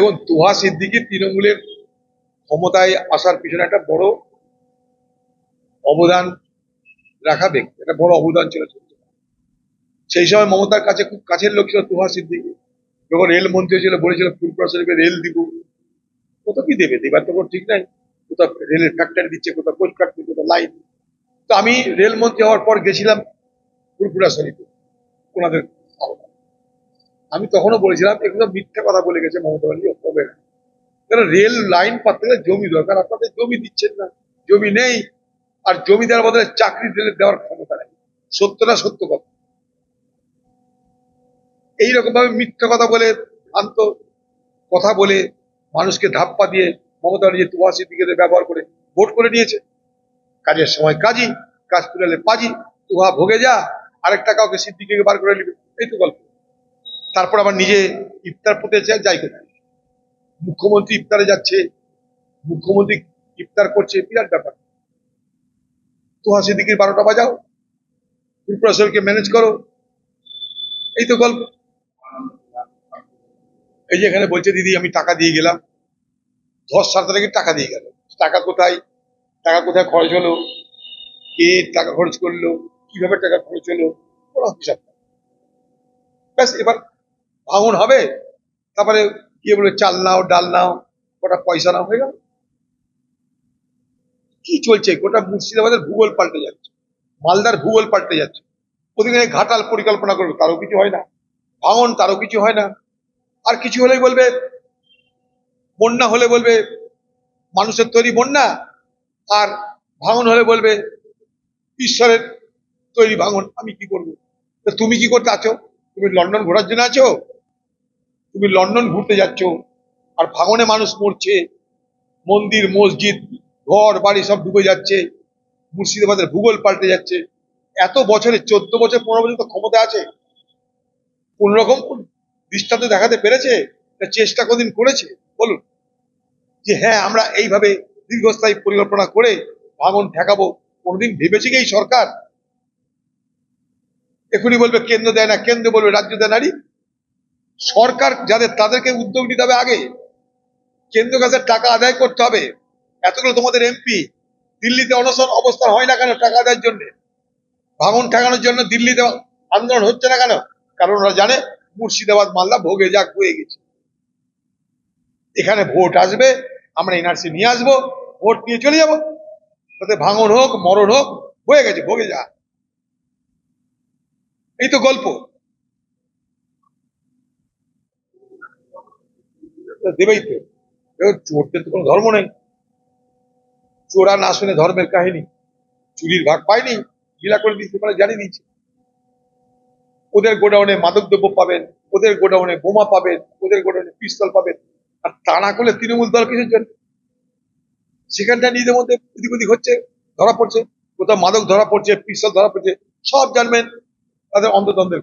দেখুন তুহা সিদ্দিকি তৃণমূলের ক্ষমতায় আসার পিছনে একটা বড় অবদান রাখা ব্যক্তি, একটা বড় অবদান ছিল সেই সময় মমতার কাছে খুব কাছের লোক ছিল তুহা সিদ্দিকি। যখন রেল মন্ত্রী ছিল, বলেছিল, ফুলপুরা শরীফে রেল দিব। কত কি দেবে? দেবার তো ঠিক নাই। কোথাও রেলের ফ্যাক্টরি দিচ্ছে, কোথাও কোচ ফ্যাক্টরি কোথাও লাইন তো আমি রেল মন্ত্রী হওয়ার পর গেছিলাম ফুলপুরা শরীফে। ওনাদের। আমি তখনও বলেছিলাম এগুলো মিথ্যা কথা বলে গেছে মমতা ব্যানার্জি হবে না কারণ রেল লাইন পাততে গেলে জমি দরকার? আপনাদের জমি দিচ্ছেন না। জমি নেই। আর জমি দেওয়ার বদলে চাকরি দিলে দেওয়ার ক্ষমতা নেই। সত্যটা সত্য কথা। এইরকম ভাবে মিথ্যা কথা বলে ভ্রান্ত কথা বলে, মানুষকে ধাপ্পা দিয়ে মমতা ব্যানার্জি তুয়া সিদ্দিকের ব্যবহার করে ভোট করে নিয়েছে। কাজের সময় কাজই, কাজ তুলে পাজি তুহা ভোগে যা আরেকটা কাউকে সিদ্দিকে বার করে নিবে? এই তো গল্প। তারপর আবার নিজে ইফতার চায় যাই কোথায় মুখ্যমন্ত্রী ইফতারে যাচ্ছে, মুখ্যমন্ত্রী ইফতার করছে, বিরাট ব্যাপার। তুহা সিদ্দিকির বারোটা বাজাও ত্রিপুরা ম্যানেজ করো। এই তো গল্প। এই যে এখানে বলছে, দিদি, আমি টাকা দিয়ে গেলাম। ধস সাত তারিখে টাকা দিয়ে গেল? টাকা কোথায়? টাকা কোথায় খরচ হলো? কে টাকা খরচ করল? কীভাবে টাকা খরচ হলো? কোনো হিসাব। ব্যাস, এবার ভাঙন হবে, তারপরে গিয়ে বলবে, চাল নাও, ডাল নাও কটা পয়সা নাও, হয়ে গেল। কি চলছে? গোটা মুর্শিদাবাদের ভূগোল পাল্টে যাচ্ছে, মালদার ভূগোল পাল্টে যাচ্ছে। ওদিকে ঘাটাল পরিকল্পনা করবে, তারও কিছু হয় না। ভাঙন, তারও কিছু হয় না। আর কিছু হলেই বলবে, বন্যা হলে বলবে, মানুষের তৈরি বন্যা। আর ভাঙন হলে বলবে, ঈশ্বরের তৈরি ভাঙন, আমি কি করব? তুমি কি করতে আছো? তুমি লন্ডন ঘোরার জন্য আছো? তুমি লন্ডন ঘুরতে যাচ্ছ, আর ভাঙনে মানুষ মরছে, মন্দির, মসজিদ, ঘর, বাড়ি সব ডুবে যাচ্ছে, মুর্শিদাবাদের ভূগোল পাল্টে যাচ্ছে। এত বছরে, চোদ্দ বছর, পনেরো বছর তো ক্ষমতা আছে। কোন রকম দৃষ্টান্ত দেখাতে পেরেছে? চেষ্টা কোনদিন করেছে? বলুন। যে হ্যাঁ আমরা এইভাবে দীর্ঘস্থায়ী পরিকল্পনা করে ভাঙন ঠেকাবো, কোনদিন ভেবেছে কি এই সরকার? এখনই বলবে, কেন্দ্র দেয় না, কেন্দ্র বলবে, রাজ্য দেয় নারী সরকার যাদের, তাদেরকে উদ্যোগ নিতে হবে আগে। কেন্দ্র কাছে টাকা আদায় করতে হবে। এতগুলো তোমাদের এমপি, দিল্লিতে অনশন অবস্থান হয় না কেন টাকা আদায়ের জন্য? ভাঙন ঠেকানোর জন্য দিল্লিতে আন্দোলন হচ্ছে না কেন? কারণ ওরা জানে মুর্শিদাবাদ, মালদা ভোগে যাক হয়ে গেছে। এখানে ভোট আসবে, আমরা এনআরসি নিয়ে আসব, ভোট নিয়ে চলে যাব। তাতে ভাঙন হোক, মরণ হোক হয়ে গেছে, ভোগে যা এই তো গল্প। দেবেই তো। চোরদের তো কোনো ধর্ম নেই। চোরা না শুনে ধর্মের কাহিনী। চুরির ভাগ পায়নি, লীলা করে দিয়েছে মানে জানিয়ে দিয়েছে। ওদের গোডাউনে মাদকদ্রব্য পাবেন, ওদের গোডাউনে বোমা পাবেন, ওদের গোডাউনে পিস্তল পাবেন। আর তা না করলে তৃণমূল দল কিসের জন্য? সেখানটা নিজেদের মধ্যে এদিক ওদিক হচ্ছে, ধরা পড়ছে। কোথাও মাদক ধরা পড়ছে, পিস্তল ধরা পড়ছে, সব জানবেন তাদের অন্তদ্বন্দ্বের